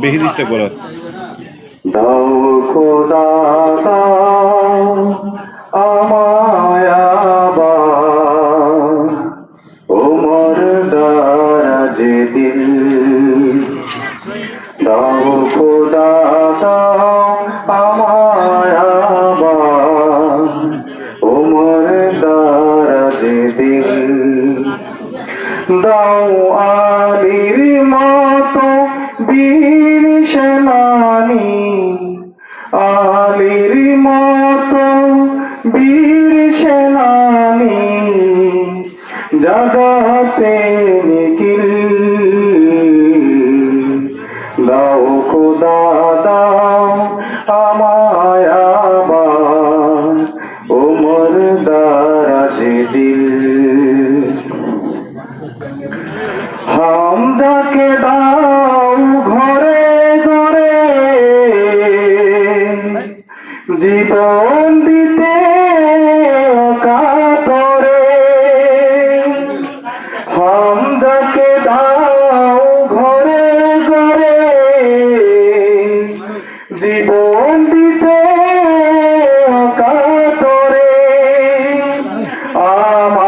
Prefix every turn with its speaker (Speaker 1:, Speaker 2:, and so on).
Speaker 1: বেশি চেষ্টা করো।
Speaker 2: দাও খোদা দাও আলির আলির মতো বীর সেনানি জগতে নিখিল। দাও খোদা, দাও আমায় আবার, ওমর দারাজ দিল। হামজাকে দাও জীবন দিতে কাতরে হামজাকে দাও ঘরে ঘরে। জীবন দিতে কাতরে আমার